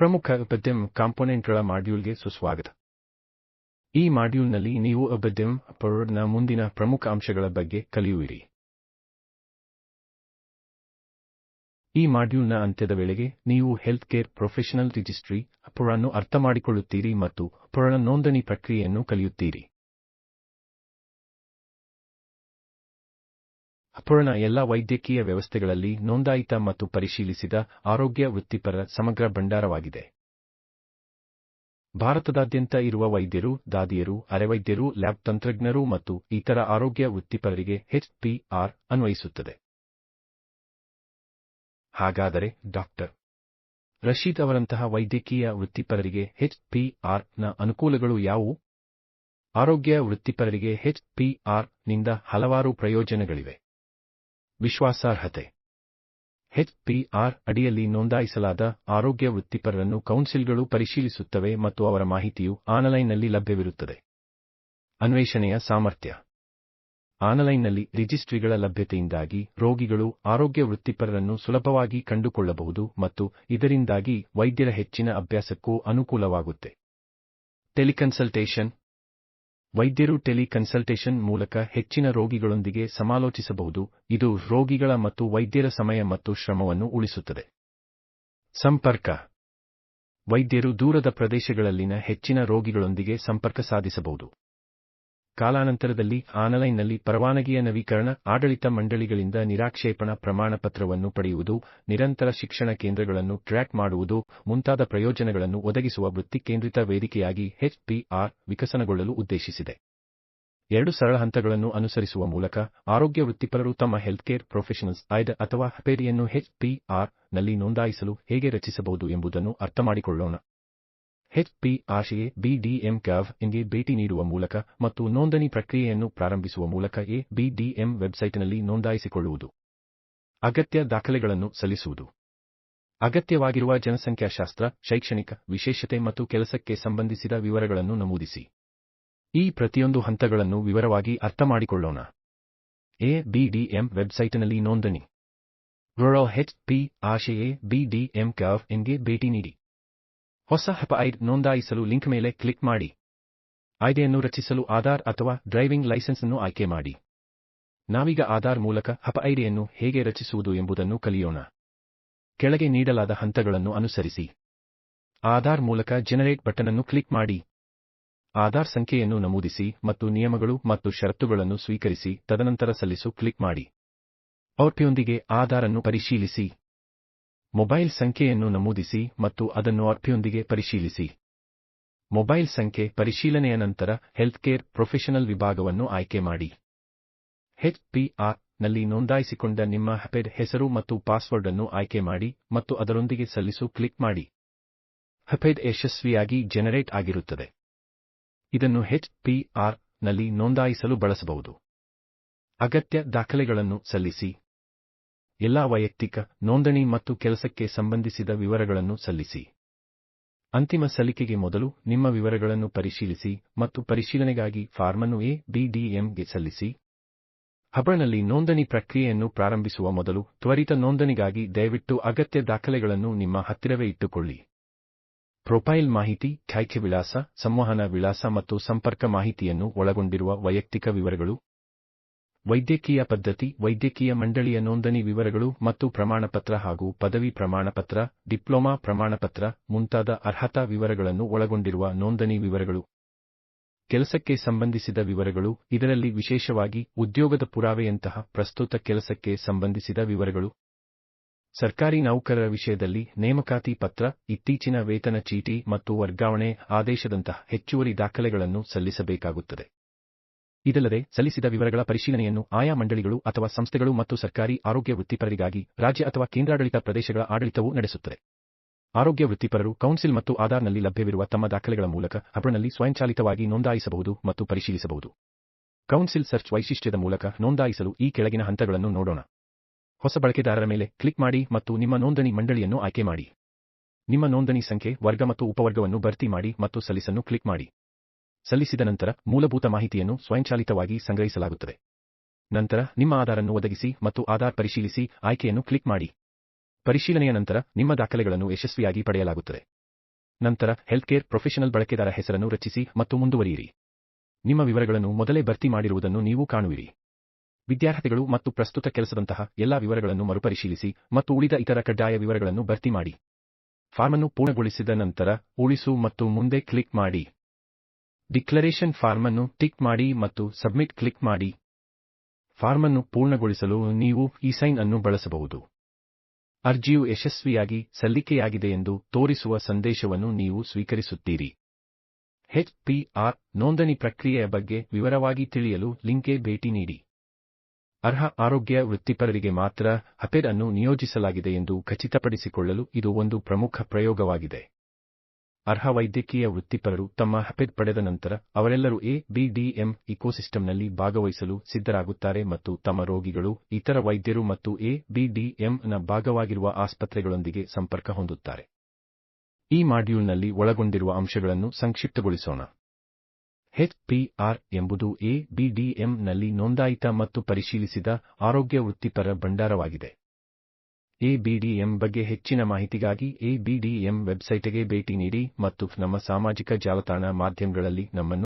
ಪ್ರಮುಖ ಅಬದ್ಯಂ ಕಾಂಪೊನೆಂಟ್ಗಳ ಮಾಡ್ಯೂಲ್ಗೆ ಸುಸ್ವಾಗತ. ಈ ಮಾಡ್ಯೂಲ್ನಲ್ಲಿ ನೀವು ಅಬದ್ಯಂ ನ ಮುಂದಿನ ಪ್ರಮುಖ ಅಂಶಗಳ ಬಗ್ಗೆ ಕಲಿಯುವಿರಿ. ಈ ಮಾಡ್ಯೂಲ್ನ ಅಂತ್ಯದ ವೇಳೆಗೆ ನೀವು ಹೆಲ್ತ್ ಕೇರ್ ಪ್ರೊಫೆಷನಲ್ ರಿಜಿಸ್ಟ್ರಿ ಅನ್ನು ಅರ್ಥಮಾಡಿಕೊಳ್ಳುತ್ತೀರಿ ಮತ್ತು ನ ನೋಂದಣಿ ಪ್ರಕ್ರಿಯೆಯನ್ನು ಕಲಿಯುತ್ತೀರಿ. ಅಪೂರ್ಣ ಎಲ್ಲ ವೈದ್ಯಕೀಯ ವ್ಯವಸ್ಥೆಗಳಲ್ಲಿ ನೋಂದಾಯಿತ ಮತ್ತು ಪರಿಶೀಲಿಸಿದ ಆರೋಗ್ಯ ವೃತ್ತಿಪರ ಸಮಗ್ರ ಭಂಡಾರವಾಗಿದೆ. ಭಾರತದಾದ್ಯಂತ ಇರುವ ವೈದ್ಯರು, ದಾದಿಯರು, ಅರೆವೈದ್ಯರು, ಲ್ಯಾಬ್ ತಂತ್ರಜ್ಞರು ಮತ್ತು ಇತರ ಆರೋಗ್ಯ ವೃತ್ತಿಪರರಿಗೆ ಎಚ್ಪಿಆರ್ ಅನ್ವಯಿಸುತ್ತದೆ. ಹಾಗಾದರೆ ಡಾಕ್ಟರ್ ರಶೀದ್ ಅವರಂತಹ ವೈದ್ಯಕೀಯ ವೃತ್ತಿಪರರಿಗೆ ಎಚ್ಪಿಆರ್ನ ಅನುಕೂಲಗಳು ಯಾವುವು? ಆರೋಗ್ಯ ವೃತ್ತಿಪರರಿಗೆ ಎಚ್ಪಿಆರ್ನಿಂದ ಹಲವಾರು ಪ್ರಯೋಜನಗಳಿವೆ. ವಿಶ್ವಾಸಾರ್ಹತೆ. ಎಚ್ಪಿಆರ್ ಅಡಿಯಲ್ಲಿ ನೋಂದಾಯಿಸಲಾದ ಆರೋಗ್ಯ ವೃತ್ತಿಪರರನ್ನು ಕೌನ್ಸಿಲ್ಗಳು ಪರಿಶೀಲಿಸುತ್ತವೆ ಮತ್ತು ಅವರ ಮಾಹಿತಿಯು ಆನ್ಲೈನ್ನಲ್ಲಿ ಲಭ್ಯವಿರುತ್ತದೆ. ಅನ್ವೇಷಣೆಯ ಸಾಮರ್ಥ್ಯ. ಆನ್ಲೈನ್ನಲ್ಲಿ ರಿಜಿಸ್ಟ್ರಿಗಳ ಲಭ್ಯತೆಯಿಂದಾಗಿ ರೋಗಿಗಳು ಆರೋಗ್ಯ ವೃತ್ತಿಪರರನ್ನು ಸುಲಭವಾಗಿ ಕಂಡುಕೊಳ್ಳಬಹುದು ಮತ್ತು ಇದರಿಂದಾಗಿ ವೈದ್ಯರ ಹೆಚ್ಚಿನ ಅಭ್ಯಾಸಕ್ಕೂ ಅನುಕೂಲವಾಗುತ್ತೆ. ಟೆಲಿಕನ್ಸಲ್ಟೇಷನ್ ವೈದ್ಯರು ಟೆಲಿ ಕನ್ಸಲ್ಟೇಷನ್ ಮೂಲಕ ಹೆಚ್ಚಿನ ರೋಗಿಗಳೊಂದಿಗೆ ಸಮಾಲೋಚಿಸಬಹುದು. ಇದು ರೋಗಿಗಳ ಮತ್ತು ವೈದ್ಯರ ಸಮಯ ಮತ್ತು ಶ್ರಮವನ್ನು ಉಳಿಸುತ್ತದೆ. ಸಂಪರ್ಕ. ವೈದ್ಯರು ದೂರದ ಪ್ರದೇಶಗಳಲ್ಲಿನ ಹೆಚ್ಚಿನ ರೋಗಿಗಳೊಂದಿಗೆ ಸಂಪರ್ಕ ಸಾಧಿಸಬಹುದು. ಕಾಲಾನಂತರದಲ್ಲಿ ಆನ್ಲೈನ್ನಲ್ಲಿ ಪರವಾನಗಿಯ ನವೀಕರಣ, ಆಡಳಿತ ಮಂಡಳಿಗಳಿಂದ ನಿರಾಕ್ಷೇಪಣಾ ಪ್ರಮಾಣಪತ್ರವನ್ನು ಪಡೆಯುವುದು, ನಿರಂತರ ಶಿಕ್ಷಣ ಕೇಂದ್ರಗಳನ್ನು ಟ್ರ್ಯಾಕ್ ಮಾಡುವುದು, ಮುಂತಾದ ಪ್ರಯೋಜನಗಳನ್ನು ಒದಗಿಸುವ ವೃತ್ತಿ ಕೇಂದ್ರಿತ ವೇದಿಕೆಯಾಗಿ ಎಚ್ಪಿಆರ್ ವಿಕಸನಗೊಳ್ಳಲು ಉದ್ದೇಶಿಸಿದೆ. ಎರಡು ಸರಳ ಹಂತಗಳನ್ನು ಅನುಸರಿಸುವ ಮೂಲಕ ಆರೋಗ್ಯ ವೃತ್ತಿಪರರು ತಮ್ಮ ಹೆಲ್ತ್ ಕೇರ್ ಪ್ರೊಫೆಷನಲ್ಸ್ ಆಯ್ದ ಅಥವಾ ಹಪೇರಿಯನ್ನು ಎಚ್ಪಿಆರ್ನಲ್ಲಿ ನೋಂದಾಯಿಸಲು ಹೇಗೆ ರಚಿಸಬಹುದು ಎಂಬುದನ್ನು ಅರ್ಥಮಾಡಿಕೊಳ್ಳೋಣ. ಎಚ್ಪಿಆರ್ಗೆ ಬಿಡಿಎಂ ಕ್ಯಾವ್ ಎನ್ಗೆ ಭೇಟಿ ನೀಡುವ ಮೂಲಕ ಮತ್ತು ನೋಂದಣಿ ಪ್ರಕ್ರಿಯೆಯನ್ನು ಪ್ರಾರಂಭಿಸುವ ಮೂಲಕ ಎ ಬಿಡಿಎಂ ವೆಬ್ಸೈಟ್ನಲ್ಲಿ ನೋಂದಾಯಿಸಿಕೊಳ್ಳುವುದು. ಅಗತ್ಯ ದಾಖಲೆಗಳನ್ನು ಸಲ್ಲಿಸುವುದು. ಅಗತ್ಯವಾಗಿರುವ ಜನಸಂಖ್ಯಾಶಾಸ್ತ್ರ, ಶೈಕ್ಷಣಿಕ ವಿಶೇಷತೆ ಮತ್ತು ಕೆಲಸಕ್ಕೆ ಸಂಬಂಧಿಸಿದ ವಿವರಗಳನ್ನು ನಮೂದಿಸಿ. ಈ ಪ್ರತಿಯೊಂದು ಹಂತಗಳನ್ನು ವಿವರವಾಗಿ ಅರ್ಥಮಾಡಿಕೊಳ್ಳೋಣ ಎ ಬಿಡಿಎಂ ವೆಬ್ಸೈಟ್ನಲ್ಲಿ ನೋಂದಣಿ. ರೂರಲ್ ಹೆಚ್ ಪಿ ಆಶೆಯೇ ಬಿಡಿಎಂ ಕ್ಯಾವ್ ಎಂಗೆ ಭೇಟಿ ನೀಡಿ. ಹೊಸ ಹಪಐಡ್ ನೋಂದಾಯಿಸಲು ಲಿಂಕ್ ಮೇಲೆ ಕ್ಲಿಕ್ ಮಾಡಿ. ಆಯ್ದೆಯನ್ನು ರಚಿಸಲು ಆಧಾರ್ ಅಥವಾ ಡ್ರೈವಿಂಗ್ ಲೈಸೆನ್ಸ್ ಅನ್ನು ಆಯ್ಕೆ ಮಾಡಿ. ನಾವೀಗ ಆಧಾರ್ ಮೂಲಕ ಹಪಐಡಿಯನ್ನು ಹೇಗೆ ರಚಿಸುವುದು ಎಂಬುದನ್ನು ಕಲಿಯೋಣ. ಕೆಳಗೆ ನೀಡಲಾದ ಹಂತಗಳನ್ನು ಅನುಸರಿಸಿ. ಆಧಾರ್ ಮೂಲಕ ಜನರೇಟ್ ಬಟನ್ ಅನ್ನು ಕ್ಲಿಕ್ ಮಾಡಿ. ಆಧಾರ್ ಸಂಖ್ಯೆಯನ್ನು ನಮೂದಿಸಿ ಮತ್ತು ನಿಯಮಗಳು ಮತ್ತು ಷರತ್ತುಗಳನ್ನು ಸ್ವೀಕರಿಸಿ ತದನಂತರ ಸಲ್ಲಿಸು ಕ್ಲಿಕ್ ಮಾಡಿ. ಔಟ್ಪಿಯೊಂದಿಗೆ ಆಧಾರ್ ಅನ್ನು ಪರಿಶೀಲಿಸಿ. ಮೊಬೈಲ್ ಸಂಖ್ಯೆಯನ್ನು ನಮೂದಿಸಿ ಮತ್ತು ಅದನ್ನು ಅರ್ಪಿಯೊಂದಿಗೆ ಪರಿಶೀಲಿಸಿ. ಮೊಬೈಲ್ ಸಂಖ್ಯೆ ಪರಿಶೀಲನೆಯ ನಂತರ ಹೆಲ್ತ್ಕೇರ್ ಪ್ರೊಫೆಷನಲ್ ವಿಭಾಗವನ್ನು ಆಯ್ಕೆ ಮಾಡಿ. ಎಚ್ಪಿಆರ್ನಲ್ಲಿ ನೋಂದಾಯಿಸಿಕೊಂಡ ನಿಮ್ಮ ಹಪೆಡ್ ಹೆಸರು ಮತ್ತು ಪಾಸ್ವರ್ಡ್ ಅನ್ನು ಆಯ್ಕೆ ಮಾಡಿ ಮತ್ತು ಅದರೊಂದಿಗೆ ಸಲ್ಲಿಸು ಕ್ಲಿಕ್ ಮಾಡಿ. ಹಪೆಡ್ ಯಶಸ್ವಿಯಾಗಿ ಜನರೇಟ್ ಆಗಿರುತ್ತದೆ. ಇದನ್ನು ಎಚ್ಪಿಆರ್ನಲ್ಲಿ ನೋಂದಾಯಿಸಲು ಬಳಸಬಹುದು. ಅಗತ್ಯ ದಾಖಲೆಗಳನ್ನು ಸಲ್ಲಿಸಿ. ಎಲ್ಲಾ ವೈಯಕ್ತಿಕ, ನೋಂದಣಿ ಮತ್ತು ಕೆಲಸಕ್ಕೆ ಸಂಬಂಧಿಸಿದ ವಿವರಗಳನ್ನು ಸಲ್ಲಿಸಿ. ಅಂತಿಮ ಸಲ್ಲಿಕೆಗೆ ಮೊದಲು ನಿಮ್ಮ ವಿವರಗಳನ್ನು ಪರಿಶೀಲಿಸಿ ಮತ್ತು ಪರಿಶೀಲನೆಗಾಗಿ ಫಾರ್ಮನ್ನು ಎ ಸಲ್ಲಿಸಿ. ಹಬರ್ನಲ್ಲಿ ನೋಂದಣಿ ಪ್ರಕ್ರಿಯೆಯನ್ನು ಪ್ರಾರಂಭಿಸುವ ಮೊದಲು ತ್ವರಿತ ನೋಂದಣಿಗಾಗಿ ದಯವಿಟ್ಟು ಅಗತ್ಯ ದಾಖಲೆಗಳನ್ನು ನಿಮ್ಮ ಹತ್ತಿರವೇ ಇಟ್ಟುಕೊಳ್ಳಿ. ಪ್ರೊಫೈಲ್ ಮಾಹಿತಿ ಖ್ಯಾಖ್ಯ ವಿಳಾಸ ಸಂವಹನ ವಿಳಾಸ ಮತ್ತು ಸಂಪರ್ಕ ಮಾಹಿತಿಯನ್ನು ಒಳಗೊಂಡಿರುವ ವೈಯಕ್ತಿಕ ವಿವರಗಳು. ವೈದ್ಯಕೀಯ ಪದ್ಧತಿ, ವೈದ್ಯಕೀಯ ಮಂಡಳಿಯ ನೋಂದಣಿ ವಿವರಗಳು ಮತ್ತು ಪ್ರಮಾಣಪತ್ರ ಹಾಗೂ ಪದವಿ ಪ್ರಮಾಣಪತ್ರ, ಡಿಪ್ಲೊಮಾ ಪ್ರಮಾಣಪತ್ರ ಮುಂತಾದ ಅರ್ಹತಾ ವಿವರಗಳನ್ನು ಒಳಗೊಂಡಿರುವ ನೋಂದಣಿ ವಿವರಗಳು. ಕೆಲಸಕ್ಕೆ ಸಂಬಂಧಿಸಿದ ವಿವರಗಳು, ಇದರಲ್ಲಿ ವಿಶೇಷವಾಗಿ ಉದ್ಯೋಗದ ಪುರಾವೆಯಂತಹ ಪ್ರಸ್ತುತ ಕೆಲಸಕ್ಕೆ ಸಂಬಂಧಿಸಿದ ವಿವರಗಳು. ಸರ್ಕಾರಿ ನೌಕರರ ವಿಷಯದಲ್ಲಿ ನೇಮಕಾತಿ ಪತ್ರ, ಇತ್ತೀಚಿನ ವೇತನ ಚೀಟಿ ಮತ್ತು ವರ್ಗಾವಣೆ ಆದೇಶದಂತಹ ಹೆಚ್ಚುವರಿ ದಾಖಲೆಗಳನ್ನು ಸಲ್ಲಿಸಬೇಕಾಗುತ್ತದೆ. ಇದಲ್ಲದೆ ಸಲ್ಲಿಸಿದ ವಿವರಗಳ ಪರಿಶೀಲನೆಯನ್ನು ಆಯಾ ಮಂಡಳಿಗಳು ಅಥವಾ ಸಂಸ್ಥೆಗಳು ಮತ್ತು ಸರ್ಕಾರಿ ಆರೋಗ್ಯ ವೃತ್ತಿಪರರಿಗಾಗಿ ರಾಜ್ಯ ಅಥವಾ ಕೇಂದ್ರಾಡಳಿತ ಪ್ರದೇಶಗಳ ಆಡಳಿತವು ನಡೆಸುತ್ತದೆ. ಆರೋಗ್ಯ ವೃತ್ತಿಪರರು ಕೌನ್ಸಿಲ್ ಮತ್ತು ಆಧಾರ್ನಲ್ಲಿ ಲಭ್ಯವಿರುವ ತಮ್ಮ ದಾಖಲೆಗಳ ಮೂಲಕ ಅಬ್ರನಲ್ಲಿ ಸ್ವಯಂಚಾಲಿತವಾಗಿ ನೋಂದಾಯಿಸಬಹುದು ಮತ್ತು ಪರಿಶೀಲಿಸಬಹುದು. ಕೌನ್ಸಿಲ್ ಸರ್ಚ್ ವೈಶಿಷ್ಟ್ಯದ ಮೂಲಕ ನೋಂದಾಯಿಸಲು ಈ ಕೆಳಗಿನ ಹಂತಗಳನ್ನು ನೋಡೋಣ. ಹೊಸ ಬಳಕೆದಾರರ ಮೇಲೆ ಕ್ಲಿಕ್ ಮಾಡಿ ಮತ್ತು ನಿಮ್ಮ ನೋಂದಣಿ ಮಂಡಳಿಯನ್ನು ಆಯ್ಕೆ ಮಾಡಿ. ನಿಮ್ಮ ನೋಂದಣಿ ಸಂಖ್ಯೆ, ವರ್ಗ ಮತ್ತು ಉಪವರ್ಗವನ್ನು ಭರ್ತಿ ಮಾಡಿ ಮತ್ತು ಸಲ್ಲಿಸನ್ನು ಕ್ಲಿಕ್ ಮಾಡಿ. ಸಲ್ಲಿಸಿದ ನಂತರ ಮೂಲಭೂತ ಮಾಹಿತಿಯನ್ನು ಸ್ವಯಂಚಾಲಿತವಾಗಿ ಸಂಗ್ರಹಿಸಲಾಗುತ್ತದೆ. ನಂತರ ನಿಮ್ಮ ಆಧಾರ್ ಅನ್ನು ಒದಗಿಸಿ ಮತ್ತು ಆಧಾರ್ ಪರಿಶೀಲಿಸಿ ಆಯ್ಕೆಯನ್ನು ಕ್ಲಿಕ್ ಮಾಡಿ. ಪರಿಶೀಲನೆಯ ನಂತರ ನಿಮ್ಮ ದಾಖಲೆಗಳನ್ನು ಯಶಸ್ವಿಯಾಗಿ ಪಡೆಯಲಾಗುತ್ತದೆ. ನಂತರ ಹೆಲ್ತ್ಕೇರ್ ಪ್ರೊಫೆಷನಲ್ ಬಳಕೆದಾರ ಹೆಸರನ್ನು ರಚಿಸಿ ಮತ್ತು ಮುಂದುವರಿಯಿರಿ. ನಿಮ್ಮ ವಿವರಗಳನ್ನು ಮೊದಲೇ ಭರ್ತಿ ಮಾಡಿರುವುದನ್ನು ನೀವು ಕಾಣುವಿರಿ. ವಿದ್ಯಾರ್ಥಿಗಳು ಮತ್ತು ಪ್ರಸ್ತುತ ಕೆಲಸದಂತಹ ಎಲ್ಲಾ ವಿವರಗಳನ್ನು ಮರುಪರಿಶೀಲಿಸಿ ಮತ್ತು ಉಳಿದ ಇತರ ಕಡ್ಡಾಯ ವಿವರಗಳನ್ನು ಭರ್ತಿ ಮಾಡಿ. ಫಾರ್ಮ್ ಅನ್ನು ಪೂರ್ಣಗೊಳಿಸಿದ ನಂತರ ಉಳಿಸು ಮತ್ತು ಮುಂದೆ ಕ್ಲಿಕ್ ಮಾಡಿ. ಡಿಕ್ಲರೇಷನ್ ಫಾರ್ಮ್ ಅನ್ನು ಟಿಕ್ ಮಾಡಿ ಮತ್ತು ಸಬ್ಮಿಟ್ ಕ್ಲಿಕ್ ಮಾಡಿ. ಫಾರ್ಮ್ ಅನ್ನು ಪೂರ್ಣಗೊಳಿಸಲು ನೀವು ಈ ಸೈನ್ ಅನ್ನು ಬಳಸಬಹುದು. ಅರ್ಜಿಯು ಯಶಸ್ವಿಯಾಗಿ, ಸಲ್ಲಿಕೆಯಾಗಿದೆ ಎಂದು ತೋರಿಸುವ ಸಂದೇಶವನ್ನು ನೀವು ಸ್ವೀಕರಿಸುತ್ತೀರಿ. ಎಚ್ಪಿಆರ್ ನೋಂದಣಿ ಪ್ರಕ್ರಿಯೆಯ ಬಗ್ಗೆ ವಿವರವಾಗಿ ತಿಳಿಯಲು ಲಿಂಕ್ಗೆ ಭೇಟಿ ನೀಡಿ. ಅರ್ಹ ಆರೋಗ್ಯ ವೃತ್ತಿಪರರಿಗೆ ಮಾತ್ರ ಅಪೆರ್ ಅನ್ನು ನಿಯೋಜಿಸಲಾಗಿದೆ ಎಂದು ಖಚಿತಪಡಿಸಿಕೊಳ್ಳಲು ಇದು ಒಂದು ಪ್ರಮುಖ ಪ್ರಯೋಗವಾಗಿದೆ. ಅರ್ಹ ವೈದ್ಯಕೀಯ ವೃತ್ತಿಪರರು ತಮ್ಮ ಹಪೆಡ್ ಪಡೆದ ನಂತರ ಅವರೆಲ್ಲರೂ ಎ, ಬಿ, ಡಿ, ಎಂ ಇಕೋಸಿಸ್ಟಮ್ನಲ್ಲಿ ಭಾಗವಹಿಸಲು ಸಿದ್ಧರಾಗುತ್ತಾರೆ ಮತ್ತು ತಮ್ಮ ರೋಗಿಗಳು, ಇತರ ವೈದ್ಯರು ಮತ್ತು ಎ, ಬಿ, ಡಿ, ಎಂ ನ ಭಾಗವಾಗಿರುವ ಆಸ್ಪತ್ರೆಗಳೊಂದಿಗೆ ಸಂಪರ್ಕ ಹೊಂದುತ್ತಾರೆ. ಈ ಮಾಡ್ಯೂಲ್ನಲ್ಲಿ ಒಳಗೊಂಡಿರುವ ಅಂಶಗಳನ್ನು ಸಂಕ್ಷಿಪ್ತಗೊಳಿಸೋಣ. ಎಚ್ಪಿಆರ್ ಎಂಬುದು ಎ, ಬಿ, ಡಿ, ಎಂ ನಲ್ಲಿ ನೋಂದಾಯಿತ ಮತ್ತು ಪರಿಶೀಲಿಸಿದ ಆರೋಗ್ಯ ವೃತ್ತಿಪರ ಭಂಡಾರವಾಗಿದೆ. ಎಬಿಡಿಎಂ ಬಗ್ಗೆ ಹೆಚ್ಚಿನ ಮಾಹಿತಿಗಾಗಿ ಎಬಿಡಿಎಂ ವೆಬ್ಸೈಟ್ಗೆ ಭೇಟಿ ನೀಡಿ ಮತ್ತು ನಮ್ಮ ಸಾಮಾಜಿಕ ಜಾಲತಾಣ ಮಾಧ್ಯಮಗಳಲ್ಲಿ ನಮ್ಮನ್ನು